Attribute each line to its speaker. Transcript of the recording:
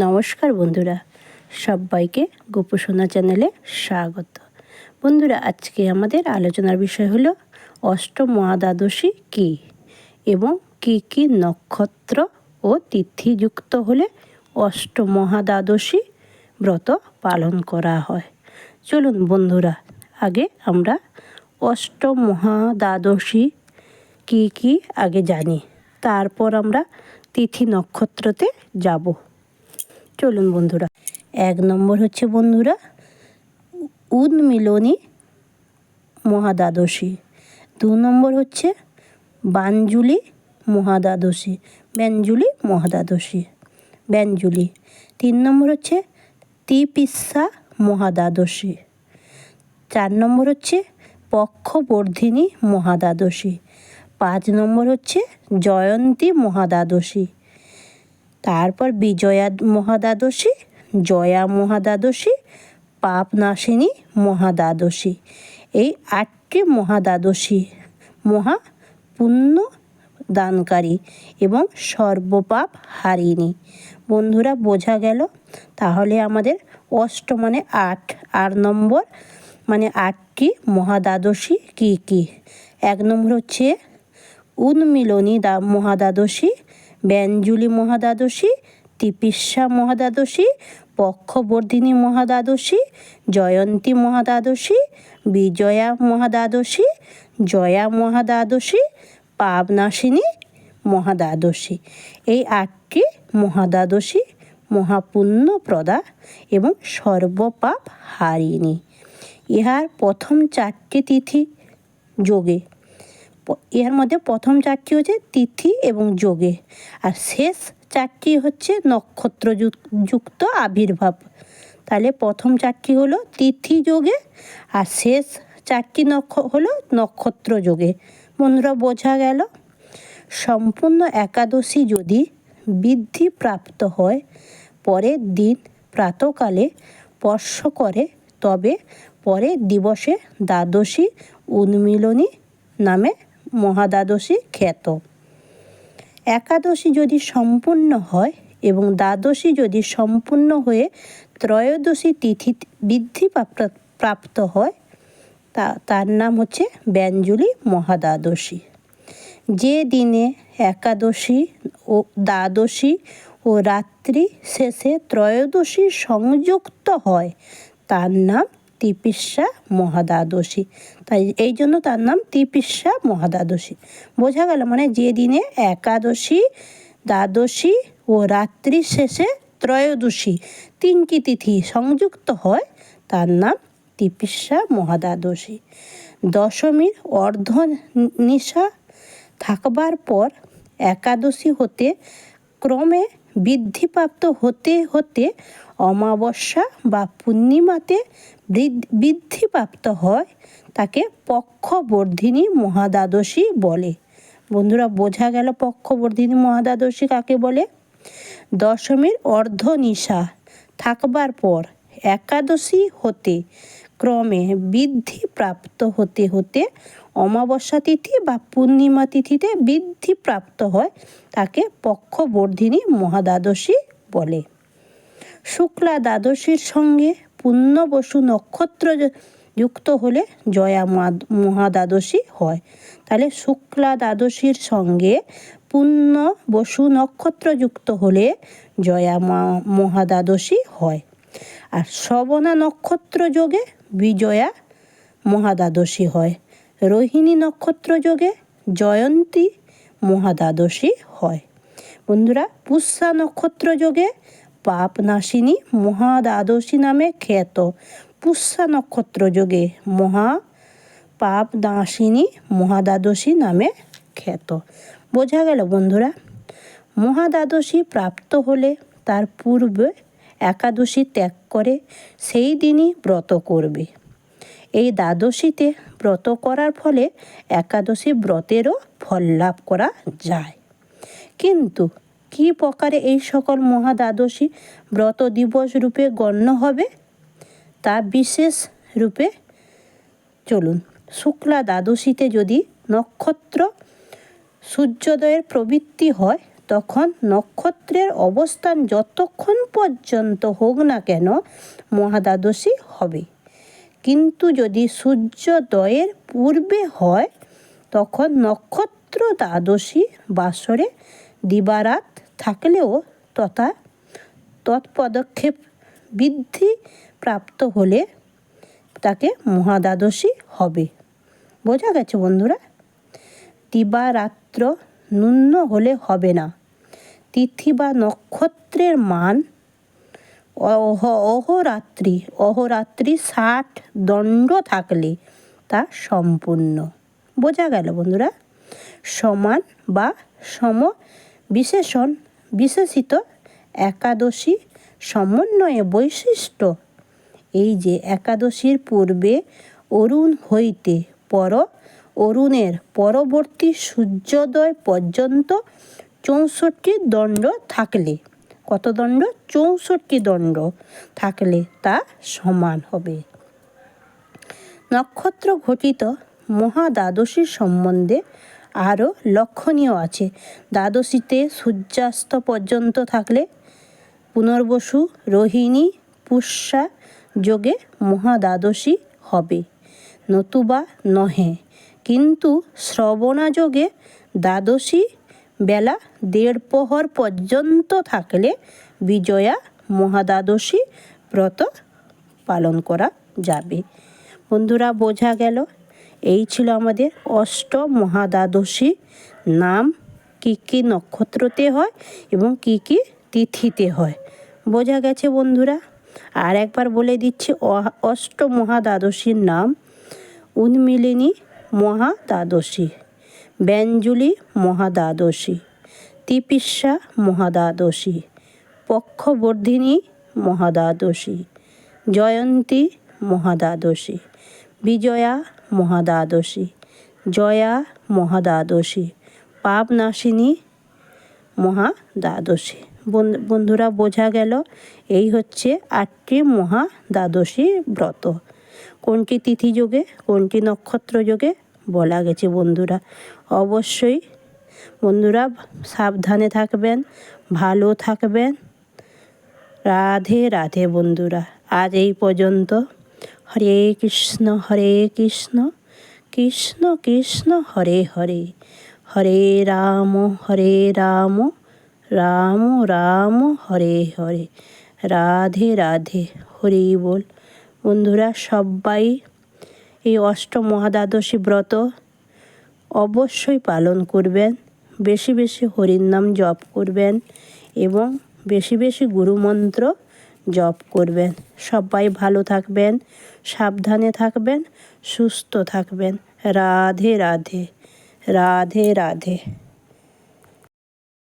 Speaker 1: নমস্কার বন্ধুরা সবাইকে গোপসোনা চ্যানেলে স্বাগত বন্ধুরা আজকে আমাদের আলোচনার বিষয় হলো অষ্টমহাদ্বাদশী কি এবং কি কি নক্ষত্র ও তিথিযুক্ত হলে অষ্টমহাদ্বাদশী ব্রত পালন করা হয় চলুন বন্ধুরা আগে আমরা অষ্টমহাদ্বাদশী কি কি আগে জানি তারপর আমরা তিথি নক্ষত্রতে যাব চলুন বন্ধুরা এক নম্বর হচ্ছে বন্ধুরা উন্মিলনী মহাদ্বাদশী দু নম্বর হচ্ছে বাঞ্জুলি মহাদ্বাদশী ব্যঞ্জুলি মহাদ্বাদশী ব্যঞ্জুলি তিন নম্বর হচ্ছে তিপিসা মহাদ্বাদশী চার নম্বর হচ্ছে পক্ষবর্ধিনী মহাদ্বাদশী পাঁচ নম্বর হচ্ছে জয়ন্তী মহাদ্বাদশী তারপর বিজয়া মহাদ্বাদশী জয়া মহাদ্বাদশী পাপনাশিনী মহাদ্বাদশী এই আটটি মহাদ্বাদশী মহা পুণ্য দানকারী এবং সর্বপাপ হারিনী বন্ধুরা বোঝা গেল তাহলে আমাদের অষ্ট মানে আট আট নম্বর মানে আটটি মহাদ্বাদশী কী কী এক নম্বর হচ্ছে উন্মিলনী দা মহাদ্বাদশী ব্যঞ্জুলি মহাদ্বাদশী তিপিসা মহাদ্বাদশী পক্ষবর্ধিনী মহাদ্বাদশী জয়ন্তী মহাদ্বাদশী বিজয়া মহাদ্বাদশী জয়া মহাদ্বাদশী পাবনাশিনী মহাদ্বাদশী এই আটটি মহাদ্বাদশী মহাপুণ্য প্রদা এবং সর্বপাপ হারিণী ইহার প্রথম চারটি তিথি যোগে এর মধ্যে প্রথম চারটি হচ্ছে তিথি এবং যোগে আর শেষ চারটি হচ্ছে নক্ষত্র যুক্ত আবির্ভাব তাহলে প্রথম চারটি হলো তিথি যোগে আর শেষ চারটি নক্ষ হলো নক্ষত্র যোগে বন্ধুরা বোঝা গেল সম্পূর্ণ একাদশী যদি বৃদ্ধি প্রাপ্ত হয় পরের দিন প্রাতকালে স্পর্শ করে তবে পরের দিবসে দ্বাদশী উন্মিলনী নামে মহাদ্বাদশী খ্যাত একাদশী যদি সম্পূর্ণ হয় এবং দ্বাদশী যদি সম্পূর্ণ হয়ে ত্রয়োদশী তিথি বৃদ্ধি প্রাপ্ত হয় তা তার নাম হচ্ছে ব্যঞ্জুলি মহাদ্বাদশী যে দিনে একাদশী ও দ্বাদশী ও রাত্রি শেষে ত্রয়োদশী সংযুক্ত হয় তার নাম তিপিসা মহাদ্বাদশী তাই এই জন্য তার নাম তিপিসা মহাদ্বাদশী বোঝা গেল মানে যে দিনে একাদশী দ্বাদশী ও রাত্রির শেষে ত্রয়োদশী তিনটি তিথি সংযুক্ত হয় তার নাম তিপিসা মহাদ্বাদশী দশমীর অর্ধ নিশা থাকবার পর একাদশী হতে ক্রমে বৃদ্ধিপ্রাপ্ত হতে হতে অমাবস্যা বা পূর্ণিমাতে বৃদ্ধিপ্রাপ্ত হয় তাকে পক্ষবর্ধিনী মহাদ্বাদশী বলে বন্ধুরা বোঝা গেল পক্ষবর্ধিনী মহাদ্বাদশী কাকে বলে দশমীর অর্ধ নিশা থাকবার পর একাদশী হতে ক্রমে বৃদ্ধি প্রাপ্ত হতে হতে অমাবস্যা তিথি বা পূর্ণিমা তিথিতে বৃদ্ধি প্রাপ্ত হয় তাকে পক্ষবর্ধিনী মহাদ্বাদশী বলে শুক্লা দ্বাদশীর সঙ্গে পুণ্যবসু নক্ষত্র যুক্ত হলে জয়া মহাদ্বাদশী হয় তাহলে শুক্লা দ্বাদশীর সঙ্গে পুণ্য বসু নক্ষত্র যুক্ত হলে জয়া মহাদ্বাদশী হয় আর শবনা নক্ষত্র যোগে বিজয়া মহাদ্বাদশী হয় রোহিণী নক্ষত্র যোগে জয়ন্তী মহাদ্বাদশী হয় বন্ধুরা পুষ্যা নক্ষত্র যোগে পাপনাশিনী মহা দ্বাদশী নামে খ্যাত পুষ্যা নক্ষত্র যোগে মহা পাপ দাসিনী মহাদ্বাদশী নামে খ্যাত বোঝা গেল বন্ধুরা মহাদ্বাদশী প্রাপ্ত হলে তার পূর্বে একাদশী ত্যাগ করে সেই দিনই ব্রত করবে এই দ্বাদশীতে ব্রত করার ফলে একাদশী ব্রতেরও ফল লাভ করা যায় কিন্তু কি প্রকারে এই সকল মহা দ্বাদশী ব্রত দিবস রূপে গণ্য হবে তা বিশেষ রূপে চলুন শুক্লা দ্বাদশীতে যদি নক্ষত্র সূর্যোদয়ের প্রবৃত্তি হয় তখন নক্ষত্রের অবস্থান যতক্ষণ পর্যন্ত হোক না কেন মহাদ্বাদশী হবে কিন্তু যদি সূর্যোদয়ের পূর্বে হয় তখন নক্ষত্র দ্বাদশী বাসরে দিবারাত থাকলেও তথা তৎপদক্ষেপ বৃদ্ধি প্রাপ্ত হলে তাকে মহাদ্বাদশী হবে বোঝা গেছে বন্ধুরা দিবারাত্র ন্যূন্য হলে হবে না তিথি বা নক্ষত্রের মান অহ অহরাত্রি অহরাত্রি ষাট দণ্ড থাকলে তা সম্পূর্ণ বোঝা গেল বন্ধুরা সমান বা সম বিশেষণ বিশেষিত একাদশী সমন্বয়ে বৈশিষ্ট্য এই যে একাদশীর পূর্বে অরুণ হইতে পর অরুণের পরবর্তী সূর্যোদয় পর্যন্ত চৌষট্টি দণ্ড থাকলে কত দণ্ড চৌষট্টি দণ্ড থাকলে তা সমান হবে নক্ষত্র ঘটিত মহাদ্বাদশীর সম্বন্ধে আরও লক্ষণীয় আছে দ্বাদশীতে সূর্যাস্ত পর্যন্ত থাকলে পুনর্বসু রোহিণী পুষ্যা যোগে মহাদ্বাদশী হবে নতুবা নহে কিন্তু শ্রবণাযোগে দ্বাদশী বেলা দেড় প্রহর পর্যন্ত থাকলে বিজয়া মহাদ্বাদশী ব্রত পালন করা যাবে বন্ধুরা বোঝা গেল এই ছিল আমাদের অষ্ট মহাদ্বাদশী নাম কি কি নক্ষত্রতে হয় এবং কি কি তিথিতে হয় বোঝা গেছে বন্ধুরা আর একবার বলে দিচ্ছি অষ্ট মহাদ্বাদশীর নাম উন্মিলিনী মহাদ্বাদশী ব্যঞ্জুলি মহাদ্বাদশী তিপিসা মহাদ্বাদশী পক্ষবর্ধিনী মহাদ্বাদশী জয়ন্তী মহাদ্বাদশী বিজয়া মহাদ্বাদশী জয়া মহাদ্বাদশী পাপ নাশিনী মহাদ্বাদশী বন্ধুরা বোঝা গেল এই হচ্ছে আটটি মহা দ্বাদশী ব্রত কোনটি তিথি যোগে কোনটি নক্ষত্র যোগে বলা গেছে বন্ধুরা অবশ্যই বন্ধুরা সাবধানে থাকবেন ভালো থাকবেন রাধে রাধে বন্ধুরা আজ এই পর্যন্ত হরে কৃষ্ণ হরে কৃষ্ণ কৃষ্ণ কৃষ্ণ হরে হরে হরে রাম হরে রাম রাম রাম হরে হরে রাধে রাধে হরি বল বন্ধুরা সবাই এই অষ্টমহাদ্বাদশী ব্রত অবশ্যই পালন করবেন বেশি বেশি হরির নাম জপ করবেন এবং বেশি বেশি গুরুমন্ত্র জপ করবেন সবাই ভালো থাকবেন সাবধানে থাকবেন সুস্থ থাকবেন রাধে রাধে রাধে রাধে